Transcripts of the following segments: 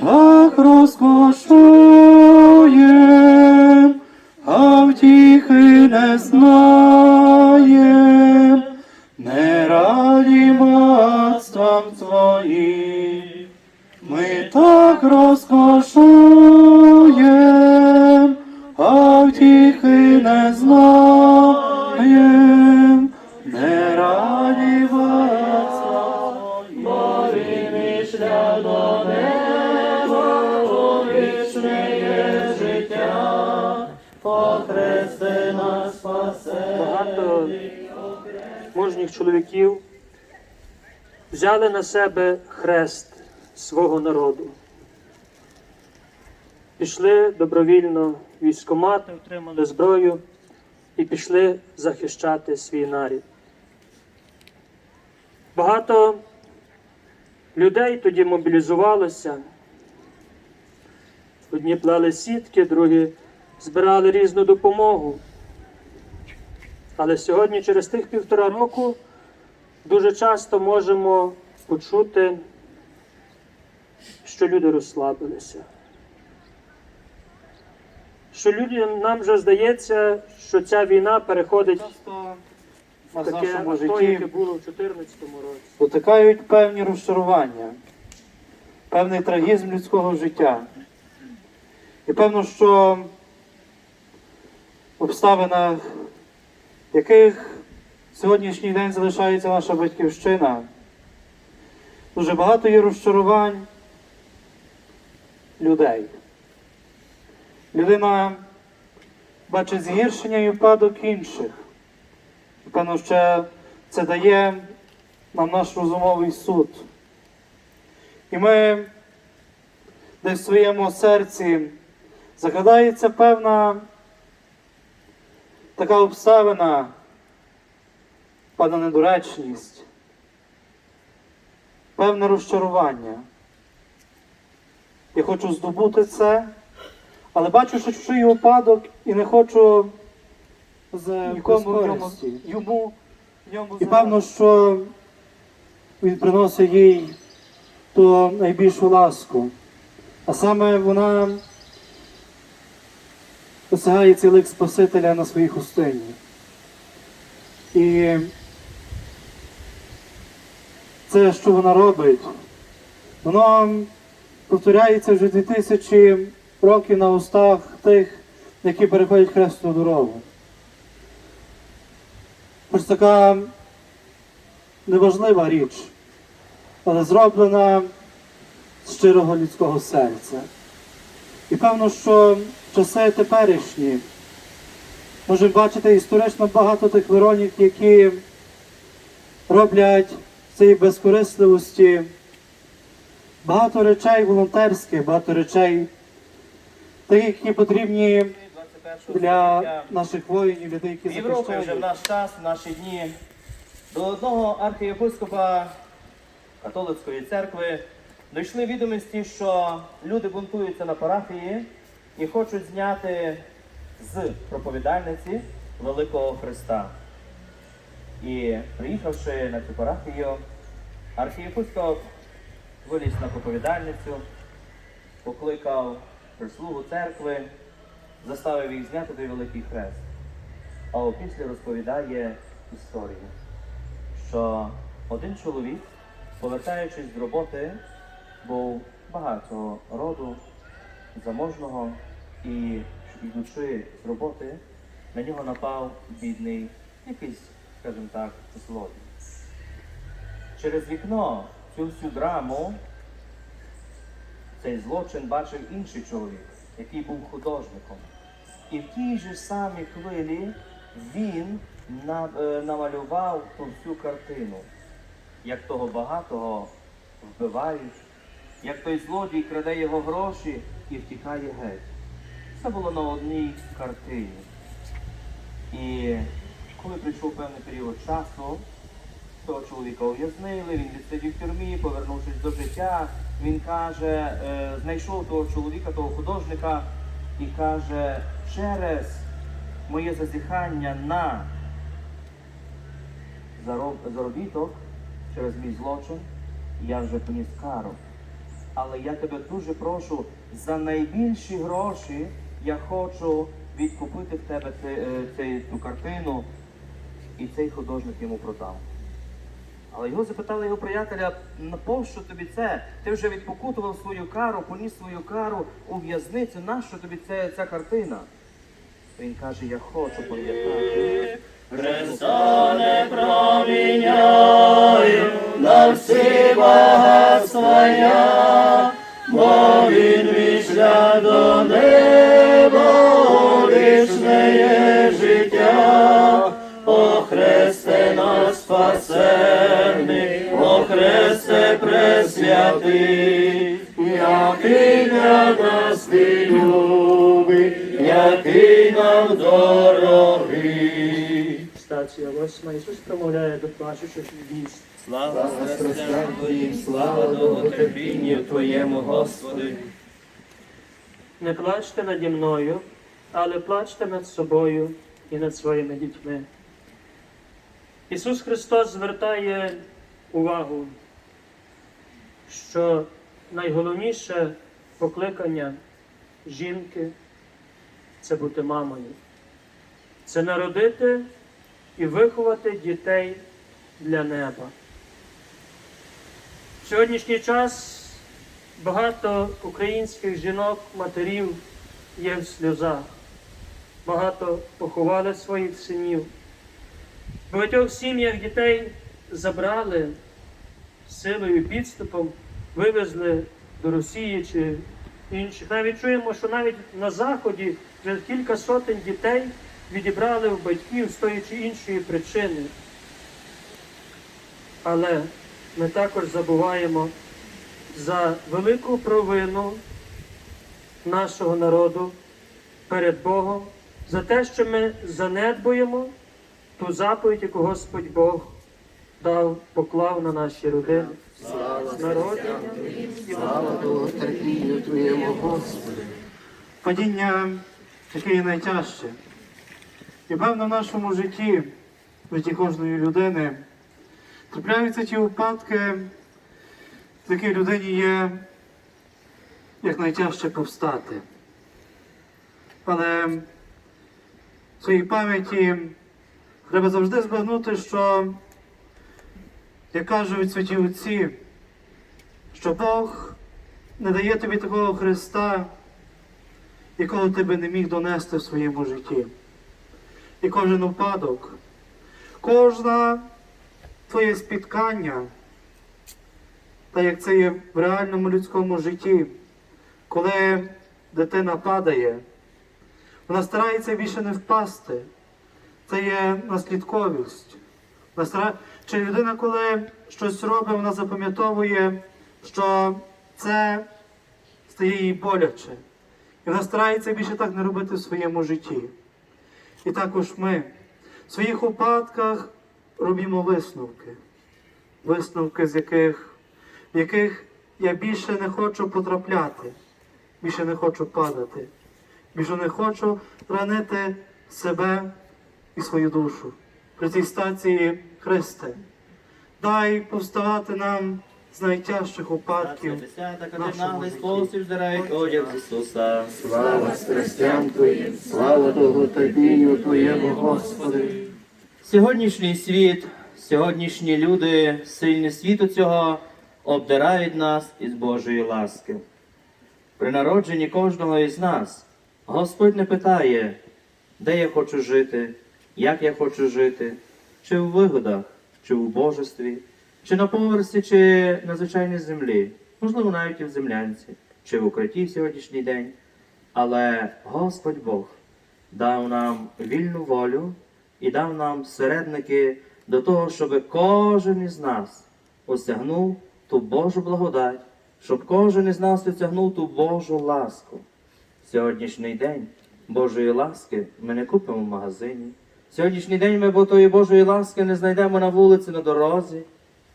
так розкошуєм, а втіхи не знаєм, не раді мацтвам твоїм. Ми так розкошуєм, а втіхи не знаєм, мужніх чоловіків взяли на себе хрест свого народу. Пішли добровільно в військкомати, отримали зброю і пішли захищати свій нарід. Багато людей тоді мобілізувалося. Одні плели сітки, другі збирали різну допомогу. Але сьогодні, через тих півтора року, дуже часто можемо почути, що люди розслабилися. Що людям нам вже здається, що ця війна переходить в в таке нашому то, яке було в 2014 році. спотикають певні розчарування, певний трагізм людського життя. І певно, що в обставинах, в яких сьогоднішній день залишається наша батьківщина, дуже багато є розчарувань людей. Людина бачить згіршення і впадок інших. І певно, що це дає нам наш розумовий суд. І ми десь в своєму серці загадається певна така обставина, певна недоречність, певне розчарування. Я хочу здобути це, але бачу, що чужий упадок і не хочу з Нікому в ньому- йому і певно, що він приносить їй ту найбільшу ласку. А саме вона осягає цілих Спасителя на своїй хустині. І це, що вона робить, воно повторяється вже 2000 років на устах тих, які переходять хресну дорогу. Ось така неважлива річ, але зроблена з щирого людського серця. І певно, що часи теперішні. Можемо бачити історично багато тих веронік, які роблять цієї безкорисливості. Багато речей волонтерських, багато речей, таких, які потрібні для наших воїнів, людей, які Європі вже в наш час, в наші дні, до одного архієпископа католицької церкви дійшли відомості, що люди бунтуються на парафії і хочуть зняти з проповідальниці Великого Христа. І приїхавши на цю парафію, архієпископ виліз на проповідальницю, покликав прислугу церкви, заставив їх зняти той великий хрест. А опісля розповідає історію, що один чоловік, повертаючись з роботи, був багатого роду, заможного, і йдучи з роботи, на нього напав бідний, якийсь, скажімо так, злодій. Через вікно цю всю драму цей злочин бачив інший чоловік, який був художником. І в тій же самій хвилі він е, намалював ту всю картину, як того багатого вбивають, як той злодій краде його гроші і втікає геть. Це було на одній картині. І коли прийшов певний період часу, того чоловіка ув'язнили, він відсидів в тюрмі, повернувшись до життя, він каже, е, знайшов того чоловіка, того художника, і каже, через моє зазіхання на заробіток, через мій злочин, я вже поніс кару. Але я тебе дуже прошу, за найбільші гроші я хочу відкупити в тебе цей, е, цю картину, і цей художник йому продав. Але його запитали його приятеля, наповщо тобі це? Ти вже відпокутував свою кару, поніс свою кару у в'язницю, нащо тобі це, ця картина? Він каже, я хочу пам'ятати. Христа не проміняю на всі багатства я, бо він вічля до неба, вічне є життя, о Христе наш спасенний, о Христе пресвятий, який для нас ти любий, який нам дорогий. Восьма. Ісус промовляє до плачучих вість. Слава Христям Твоїм, слава довготерпінню Твоєму, Господи. Не плачте наді мною, але плачте над собою і над своїми дітьми. Ісус Христос звертає увагу, що найголовніше покликання жінки це бути мамою, це народити і виховати дітей для неба. В сьогоднішній час Багато українських жінок, матерів є в сльозах. Багато поховали своїх синів. В багатьох сім'ях дітей забрали силою підступом, вивезли до Росії чи інших. Навіть чуємо, що навіть на Заході вже кілька сотень дітей відібрали у батьків з тої чи іншої причини. Але ми також забуваємо за велику провину нашого народу перед Богом, за те, що ми занедбуємо ту заповідь, яку Господь Бог дав, поклав на наші родини. Народження і Терпінню Твоєму, Господи. Падіння таке найтяжче. І певно в нашому житті, в житті кожної людини, трапляються ті випадки, в такій людині є як найтяжче повстати. Але в своїй пам'яті треба завжди збагнути, що, як кажуть святі отці, що Бог не дає тобі такого Христа, якого ти би не міг донести в своєму житті. І кожен упадок, кожна твоє спіткання, та як це є в реальному людському житті, коли дитина падає, вона старається більше не впасти. Це є наслідковість. Чи людина, коли щось робить, вона запам'ятовує, що це стає їй боляче. І вона старається більше так не робити в своєму житті. І також ми в своїх випадках робимо висновки. Висновки, з яких, в яких я більше не хочу потрапляти, більше не хочу падати, більше не хочу ранити себе і свою душу. При цій стації Христе, дай повставати нам з найтяжчих упадків. Нашому спосіб здирають одяг з Ісуса. Слава страстям Твоїм, слава довготерпінню Твоєму, Господи. Сьогоднішній світ, сьогоднішні люди, сильні світу цього обдирають нас із Божої ласки. При народженні кожного із нас Господь не питає, де я хочу жити, як я хочу жити, чи в вигодах, чи в божестві, чи на поверсі, чи на звичайній землі, можливо, навіть і в землянці, чи в укритті в сьогоднішній день. Але Господь Бог дав нам вільну волю і дав нам середники до того, щоб кожен із нас осягнув ту Божу благодать, щоб кожен із нас осягнув ту Божу ласку. Сьогоднішній день Божої ласки ми не купимо в магазині. Сьогоднішній день ми бо тої Божої ласки не знайдемо на вулиці, на дорозі,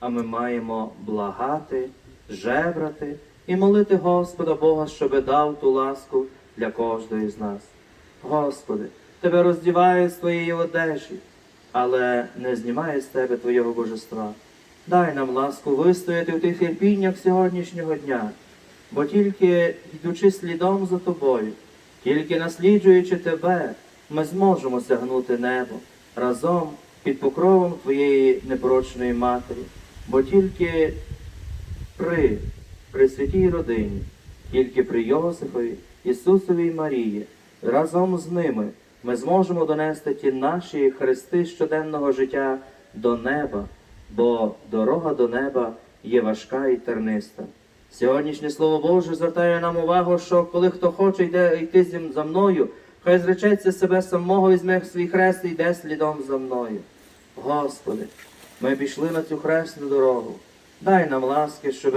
а ми маємо благати, жебрати і молити Господа Бога, щоби дав ту ласку для кожного з нас. Господи, Тебе роздіває з твоєї одежі, але не знімає з тебе Твоєго божества. Дай нам ласку вистояти у тих терпіннях сьогоднішнього дня, бо тільки йдучи слідом за тобою, тільки насліджуючи тебе, ми зможемо сягнути небо разом під покровом твоєї непорочної матері, бо тільки при Пресвятій родині, тільки при Йосифові, Ісусові і Марії, разом з ними ми зможемо донести ті наші хрести щоденного життя до неба, бо дорога до неба є важка і терниста. Сьогоднішнє Слово Боже звертає нам увагу, що коли хто хоче йде йти за мною, хай зречеться себе самого, візьме свій хрест і йде слідом за мною. Господи, ми пішли на цю хресну дорогу. Дай нам ласки, щоб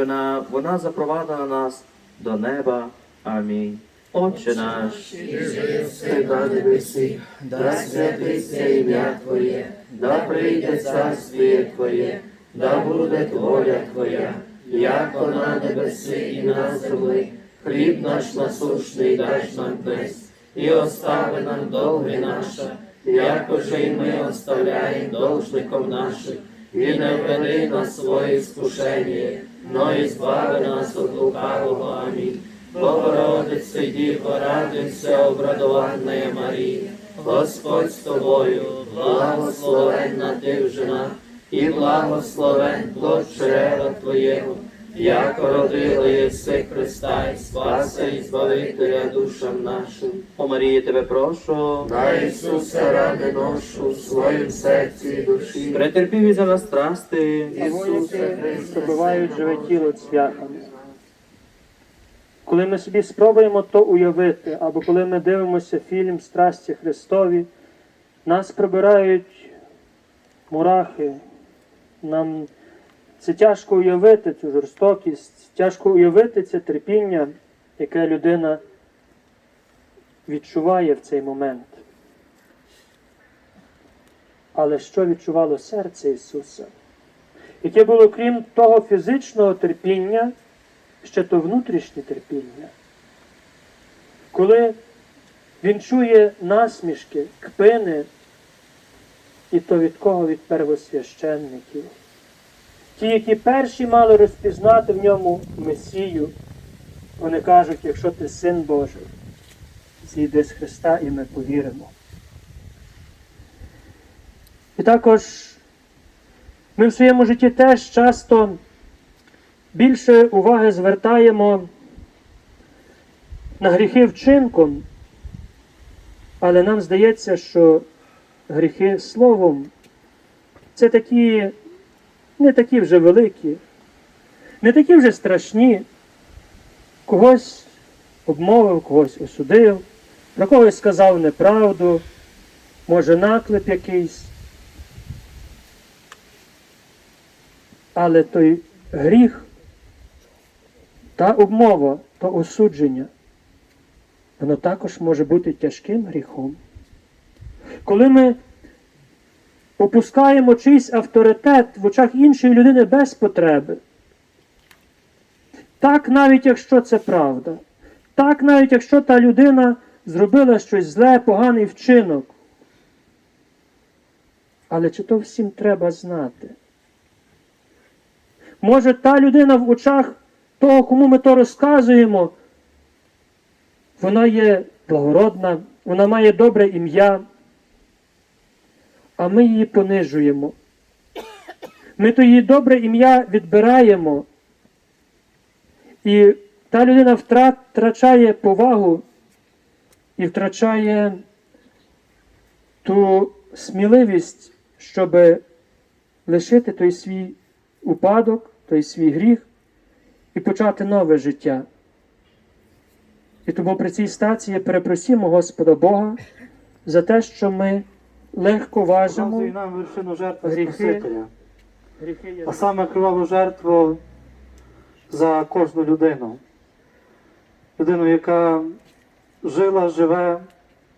вона запровадила нас до неба. Амінь. Отче наш, Ти на небесі, да святиться ім'я Твоє, да прийде царствіє Твоє, да буде воля Твоя, як то на небесі і на землі. Хліб наш насущний даш нам днес, і остави нам долги наша, як уже й ми оставляємо должником нашим, і не введи нас свої скушення, но і збави нас від лукавого. Амінь. Богородице, Діво, радуйся, обрадованная Марія, Господь з тобою, благословенна ти в жена, і благословен плод чрева Твоєго, як родила єси Христа і Спаса і Збавителя душам нашим. о Марії, тебе прошу. На Ісуса ради ношу в своїм серці і душі. Претерпів за нас страсти. Ісусе бувають живе тіло цвяхами. Коли ми собі спробуємо то уявити, або коли ми дивимося фільм Страсті Христові, нас прибирають мурахи. Нам це тяжко уявити, цю жорстокість, тяжко уявити це терпіння, яке людина відчуває в цей момент. Але що відчувало серце Ісуса? яке було крім того фізичного терпіння, ще то внутрішнє терпіння. Коли він чує насмішки, кпини, і то від кого? Від первосвященників. Ті, які перші мали розпізнати в ньому Месію, вони кажуть, якщо ти син Божий, зійди з Христа і ми повіримо. І також ми в своєму житті теж часто більше уваги звертаємо на гріхи вчинком, але нам здається, що гріхи словом це такі не такі вже великі, не такі вже страшні. Когось обмовив, когось осудив, про когось сказав неправду, може наклеп якийсь. Але той гріх, та обмова, то осудження, воно також може бути тяжким гріхом. Коли ми опускаємо чийсь авторитет в очах іншої людини без потреби, так навіть якщо це правда, так навіть якщо та людина зробила щось зле, поганий вчинок. Але чи то всім треба знати? Може, та людина в очах того, кому ми то розказуємо, вона є благородна, вона має добре ім'я, а ми її понижуємо. Ми то її добре ім'я відбираємо, і та людина втрачає повагу і втрачає ту сміливість, щоб лишити той свій упадок, той свій гріх і почати нове життя. І тому при цій стації перепросімо Господа Бога за те, що ми легко важимо Показує нам вершину жертви Гріхи. А саме криваву жертву за кожну людину. Людину, яка жила, живе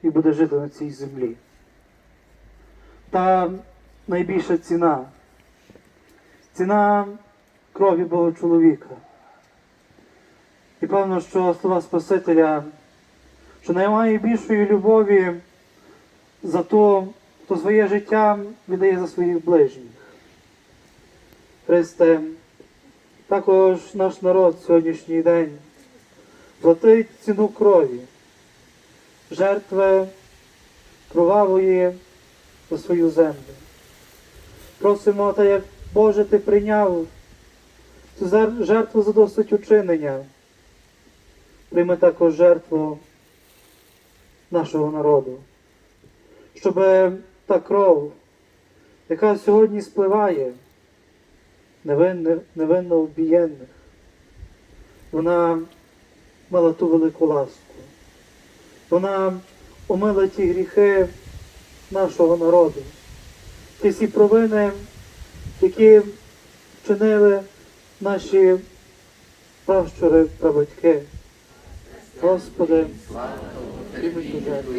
і буде жити на цій землі. Та найбільша ціна. Ціна крові Бога чоловіка. І певно, що слова Спасителя, що немає більшої любові за то, хто своє життя віддає за своїх ближніх. Христе, також наш народ сьогоднішній день платить ціну крові, жертви кровавої за свою землю. Просимо, та як Боже, ти прийняв цю жертву за досить учинення. Прийми також жертву нашого народу, щоб та кров, яка сьогодні спливає невинних, невинно вбієнних, вона мала ту велику ласку. Вона омила ті гріхи нашого народу, ті всі провини, які вчинили наші пращури, прабатьки. Господи, прийми ту жертву.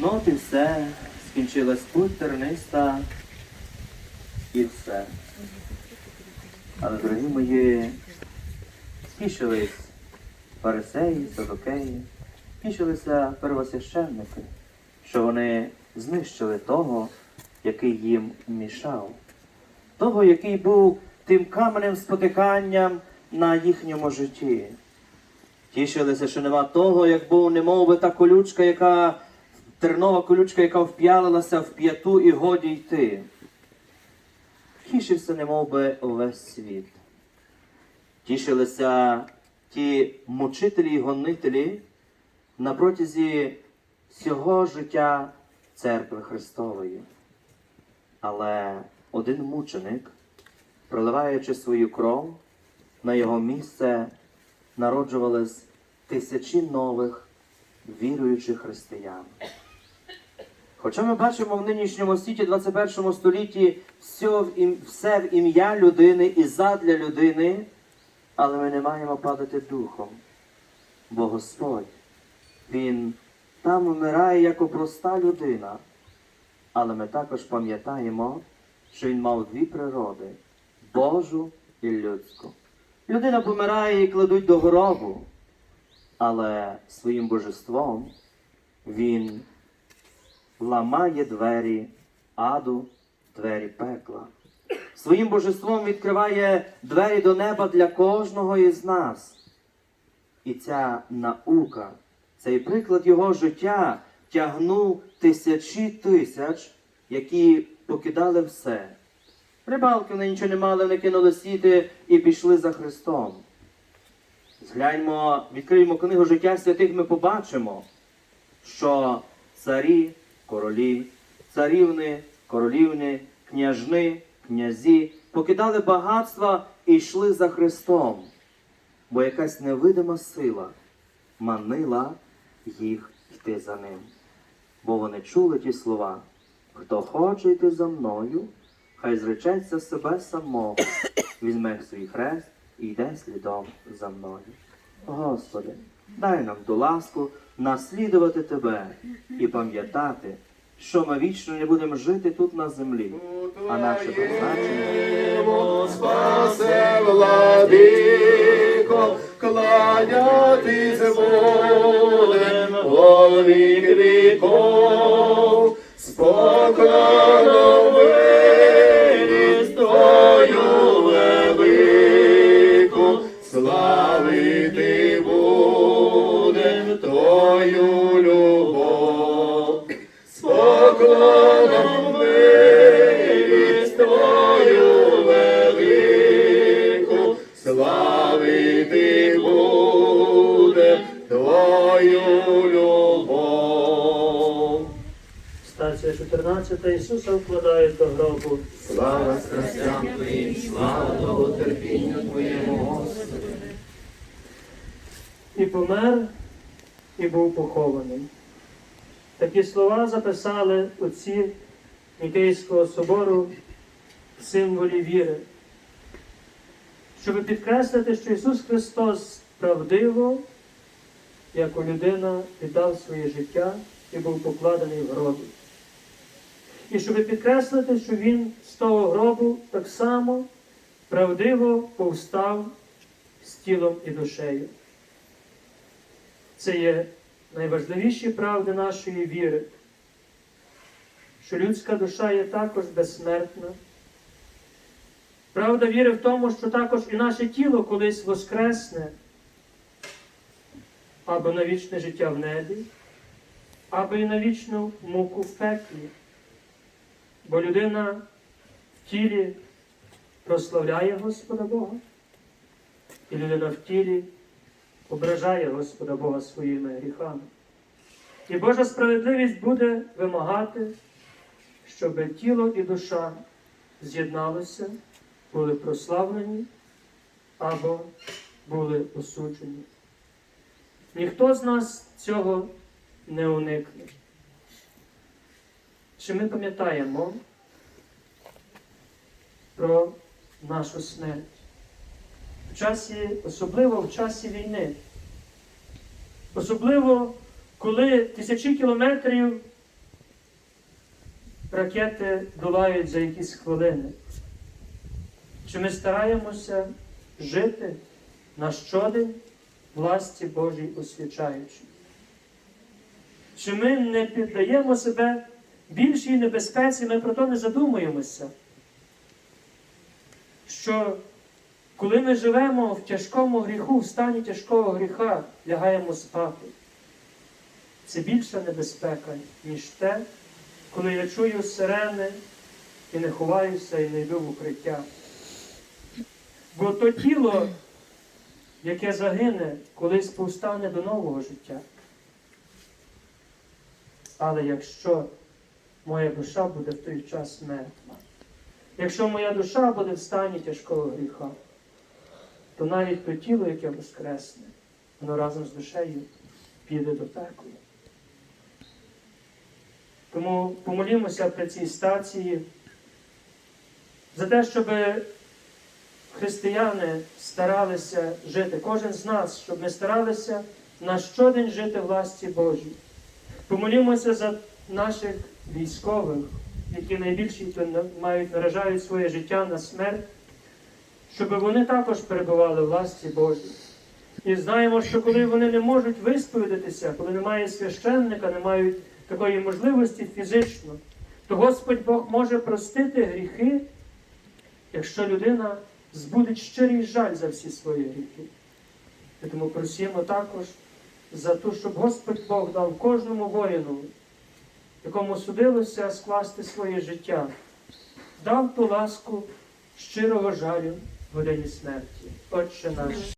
Ну от і все, скінчилась путь терниста і все. Але, дорогі мої, тішились фарисеї, садокеї, тішилися первосвященники, що вони знищили того, який їм мішав, того, який був тим каменем спотиканням на їхньому житті. Тішилися, що нема того, як був немов би та колючка, яка тернова колючка, яка вп'ялилася в п'яту і годі йти. Тішився, немов би увесь світ. Тішилися ті мучителі і гонителі на протязі всього життя церкви Христової. Але один мученик, проливаючи свою кров, на його місце народжувались тисячі нових віруючих християн. Хоча ми бачимо в нинішньому світі, 21 столітті, все в, ім'я людини і задля людини, але ми не маємо падати духом. Бо Господь, Він там вмирає як проста людина, але ми також пам'ятаємо, що Він мав дві природи Божу і людську. Людина помирає і кладуть до гробу, але своїм божеством він ламає двері аду, двері пекла. Своїм божеством відкриває двері до неба для кожного із нас. І ця наука, цей приклад його життя тягнув тисячі тисяч, які покидали все. Рибалки вони нічого не мали, вони кинули сіти і пішли за Христом. Згляньмо, відкриємо книгу життя святих, ми побачимо, що царі, королі, царівни, королівни, княжни, князі покидали багатства і йшли за Христом, бо якась невидима сила манила їх йти за ним. Бо вони чули ті слова: хто хоче йти за мною, хай зречеться себе самого, візьме свій хрест і йде слідом за мною. Господи, дай нам ту ласку наслідувати Тебе і пам'ятати, що ми вічно не будемо жити тут на землі, а наше призначення Спасе, слава довготерпінню Твоєму, Господи. І помер, і був похований. Такі слова записали отці Нікейського собору в символі віри, щоб підкреслити, що Ісус Христос правдиво, як у людина, віддав своє життя і був покладений в гробі. І щоб підкреслити, що Він з того гробу так само правдиво повстав з тілом і душею. Це є найважливіші правди нашої віри, що людська душа є також безсмертна. Правда, віри в тому, що також і наше тіло колись воскресне або на вічне життя в небі, або і на вічну муку в пеклі. Бо людина в тілі прославляє Господа Бога, і людина в тілі ображає Господа Бога своїми гріхами. І Божа справедливість буде вимагати, щоб тіло і душа з'єдналися, були прославлені або були осуджені. Ніхто з нас цього не уникне. Чи ми пам'ятаємо про нашу смерть? В часі, особливо в часі війни. Особливо, коли тисячі кілометрів ракети долають за якісь хвилини. Чи ми стараємося жити на щодень власті Божій освячаючи? Чи ми не піддаємо себе більшій небезпеці, ми про то не задумуємося, що коли ми живемо в тяжкому гріху, в стані тяжкого гріха, лягаємо спати. Це більша небезпека, ніж те, коли я чую сирени і не ховаюся і не йду в укриття. Бо то тіло, яке загине, колись повстане до нового життя. Але якщо моя душа буде в той час мертва, якщо моя душа буде в стані тяжкого гріха, то навіть то тіло, яке воскресне, воно разом з душею піде до пекла. Тому помолімося при цій стації за те, щоб християни старалися жити, кожен з нас, щоб ми старалися на щодень жити власті Божій. Помолімося за наших військових, які найбільше мають наражають своє життя на смерть, щоб вони також перебували в власті Божій. І знаємо, що коли вони не можуть висповідатися, коли немає священника, не мають такої можливості фізично, то Господь Бог може простити гріхи, якщо людина збудить щирий жаль за всі свої гріхи. І тому просимо також за те, щоб Господь Бог дав кожному воїну, якому судилося скласти своє життя, дав ту ласку щирого жалю в годині смерті. Отче наш.